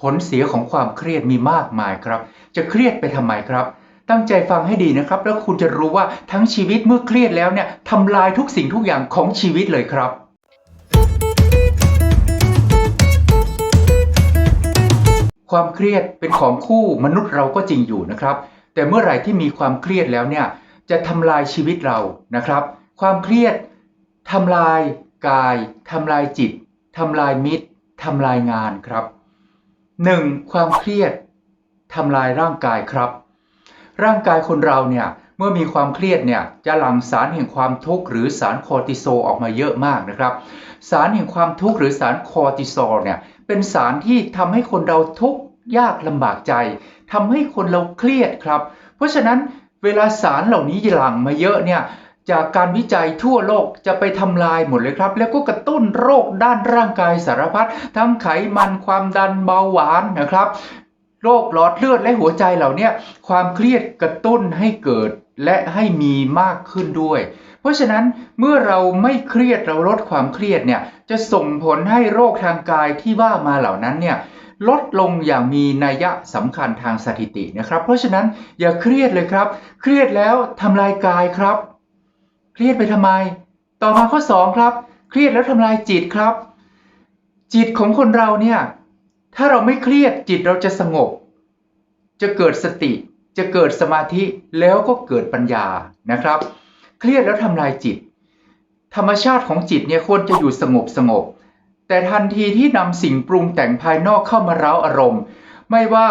ผลเสียของความเครียดมีมากมายครับ จะเครียดไปทำไมครับ ตั้งใจฟังให้ดีนะครับ แล้วคุณจะรู้ว่าทั้งชีวิตเมื่อเครียดแล้วเนี่ยทำลายทุกสิ่งทุกอย่างของชีวิตเลยครับความเครียดเป็นของคู่มนุษย์เราก็จริงอยู่นะครับ แต่เมื่อไหร่ที่มีความเครียดแล้วเนี่ยจะทำลายชีวิตเรานะครับ ความเครียดทำลายกายทำลายจิตทำลายมิตรทำลายงานครับ 1. ความเครียดทำลายร่างกายครับ ร่างกายคนเราเนี่ยเมื่อมีความเครียดเนี่ยจะหลั่งสารแห่งความทุกข์หรือสารคอร์ติโซลออกมาเยอะมากนะครับ สารแห่งความทุกข์หรือสารคอร์ติซอลเนี่ยเป็นสารที่ทำให้คนเราทุกข์ยากลำบากใจทำให้คนเราเครียดครับ เพราะฉะนั้นเวลาสารเหล่านี้หลั่งมาเยอะเนี่ย จากการวิจัยทั่วโลกจะไปทำลายหมดเลยครับ แล้วก็กระตุ้นโรคด้านร่างกายสารพัดทั้งไขมันความดันเบาหวานนะครับ โรคหลอดเลือดและหัวใจเหล่านี้ความเครียดกระตุ้นให้เกิดและให้มีมากขึ้นด้วย เพราะฉะนั้นเมื่อเราไม่เครียดเราลดความเครียดเนี่ยจะส่งผลให้โรคทางกายที่ว่ามาเหล่านั้นเนี่ยลดลงอย่างมีนัยสำคัญทางสถิตินะครับ เพราะฉะนั้นอย่าเครียดเลยครับ เครียดแล้วทำลายกายครับ เครียดไปทำไม ต่อมาข้อ 2 ครับ เครียดแล้วทำลายจิตครับ จิตของคนเราเนี่ยถ้าเราไม่เครียดจิตเราจะสงบ จะเกิดสติ จะเกิดสมาธิแล้วก็เกิดปัญญานะครับ เครียดแล้วทำลายจิต ธรรมชาติของจิตเนี่ยควรจะอยู่สงบสงบแต่ทันทีที่นำสิ่งปรุงแต่งภายนอกเข้ามาเร้าอารมณ์ ไม่ว่า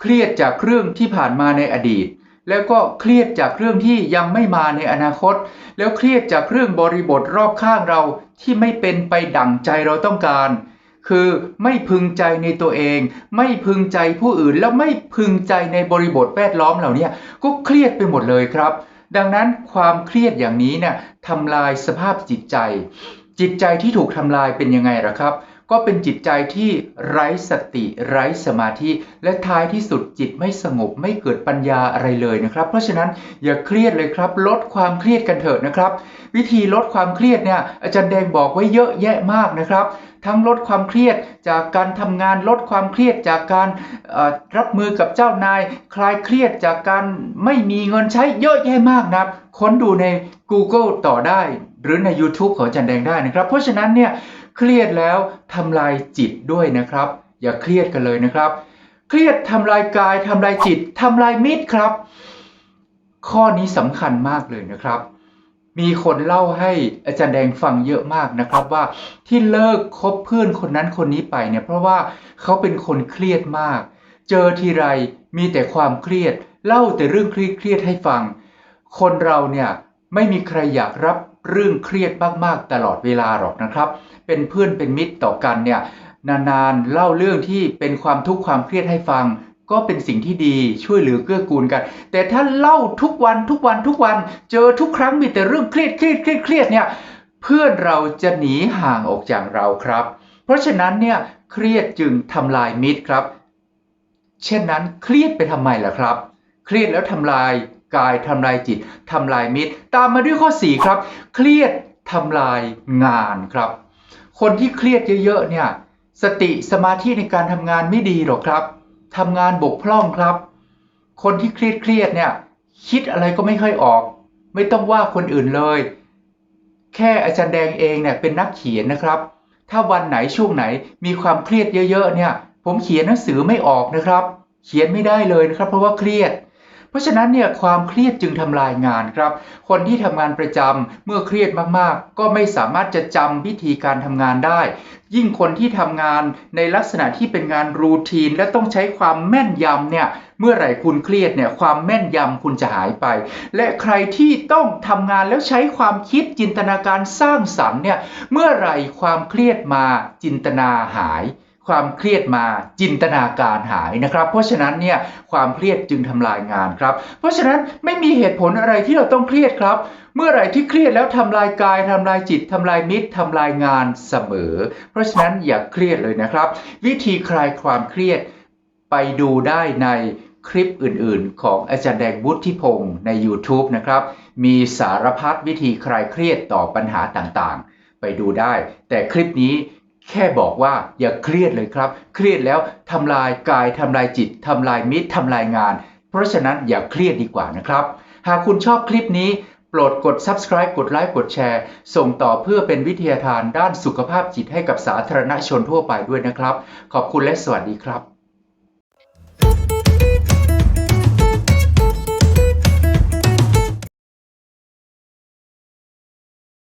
เครียดจากเรื่องที่ผ่านมาในอดีต แล้วก็เครียดจากเรื่องที่ยังไม่มาในอนาคต แล้วเครียดจากเรื่องบริบทรอบข้างเราที่ไม่เป็นไปดั่งใจเราต้องการ คือไม่พึงใจในตัวเอง ไม่พึงใจผู้อื่น แล้วไม่พึงใจในบริบทแวดล้อมเหล่านี้ก็เครียดไปหมดเลยครับ ดังนั้นความเครียดอย่างนี้เนี่ยทำลายสภาพจิตใจ จิตใจที่ถูกทำลายเป็นยังไงล่ะครับ ก็เป็นจิตใจที่ไร้สติไร้สมาธิ และท้ายที่สุดจิตไม่สงบไม่เกิดปัญญาอะไรเลยนะครับ เพราะฉะนั้นอย่าเครียดเลยครับ ลดความเครียดกันเถิดนะครับ วิธีลดความเครียดเนี่ยอาจารย์แดงบอกไว้เยอะแยะมากนะครับ ทั้งลดความเครียดจากการทำงานลดความเครียดจากการรับมือกับเจ้านาย คลายเครียดจากการไม่มีเงินใช้เยอะแยะมากนะค้นดูใน Google ต่อได้ หรือใน YouTube ของอาจันแดงได้นะครับ เพราะฉะนั้นเนี่ย เครียดแล้วทำลายจิตด้วยนะครับ อย่าเครียดกันเลยนะครับ เครียดทำลายกายทำลายจิตทำลายมิตรครับ ข้อนี้สำคัญมากเลยนะครับ มีคนเล่าให้อาจารย์แดงฟังเยอะมากนะครับว่าที่เลิกคบเพื่อนคนนั้นคนนี้ไปเนี่ยเพราะว่าเขาเป็นคนเครียดมาก เจอทีไรมีแต่ความเครียด เล่าแต่เรื่องเครียดๆให้ฟัง คนเราเนี่ยไม่มีใครอยากรับ เรื่องเครียดมากๆ ตลอดเวลาหรอกนะครับ เป็นเพื่อนเป็นมิตรต่อกันเนี่ยนานๆเล่าเรื่องที่เป็นความทุกข์ความเครียดให้ฟัง ก็เป็นสิ่งที่ดีช่วยเหลือเกื้อกูลกัน แต่ถ้าเล่าทุกวันทุกวันทุกวัน เจอทุกครั้งมีแต่เรื่องเครียดเครียดเครียดเครียดเนี่ยเพื่อนเราจะหนีห่างออกจากเราครับ เพราะฉะนั้นเนี่ยเครียดจึงทำลายมิตรครับ เช่นนั้นเครียดไปทำไมล่ะครับ เครียดแล้วทำลาย กายทำลายจิตทำลายมิตร ตามมาด้วยข้อ 4 ครับ เครียดทำลายงานครับ คนที่เครียดเยอะๆเนี่ยสติสมาธิในการทำงานไม่ดีหรอกครับทำงานบกพร่องครับ คนที่เครียดเครียดเนี่ยคิดอะไรก็ไม่ค่อยออก ไม่ต้องว่าคนอื่นเลย แค่อาจารย์แดงเองเนี่ยเป็นนักเขียนนะครับ ถ้าวันไหนช่วงไหนมีความเครียดเยอะๆเนี่ย ผมเขียนหนังสือไม่ออกนะครับ เขียนไม่ได้เลยนะครับ เพราะว่าเครียด เพราะฉะนั้นเนี่ยความเครียดจึงทำลายงานครับ คนที่ทำงานประจำเมื่อเครียดมากๆ ก็ไม่สามารถจะจำวิธีการทำงานได้ ยิ่งคนที่ทำงานในลักษณะที่เป็นงานรูทีน และต้องใช้ความแม่นยำเนี่ยเมื่อไหร่คุณเครียดเนี่ยความแม่นยำคุณจะหายไป และใครที่ต้องทำงานแล้วใช้ความคิดจินตนาการสร้างสรรค์เนี่ยเมื่อไหร่ความเครียดมาจินตนาหาย ความเครียดมาจินตนาการหายนะครับ เพราะฉะนั้นเนี่ยความเครียดจึงทำลายงานครับ เพราะฉะนั้นไม่มีเหตุผลอะไรที่เราต้องเครียดครับ เมื่อไหร่ที่เครียดแล้วทำลายกายทำลายจิตทำลายมิตรทำลายงานเสมอ เพราะฉะนั้นอย่าเครียดเลยนะครับ วิธีคลายความเครียดไปดูได้ในคลิปอื่นๆ ของอาจารย์แดงบุฒิพงศ์ใน YouTube นะครับ มีสารพัดวิธีคลายเครียดต่อปัญหาต่างๆ ไปดูได้ แต่คลิปนี้ แค่บอกว่าอย่าเครียดเลยครับ เครียดแล้วทำลายกายทำลายจิตทำลายมิตรทำลายงาน เพราะฉะนั้นอย่าเครียดดีกว่านะครับ หากคุณชอบคลิปนี้ โปรดกด subscribe กดไลค์กดแชร์ ส่งต่อเพื่อเป็นวิทยาทานด้านสุขภาพจิตให้กับสาธารณชนทั่วไปด้วยนะครับ ขอบคุณและสวัสดีครับ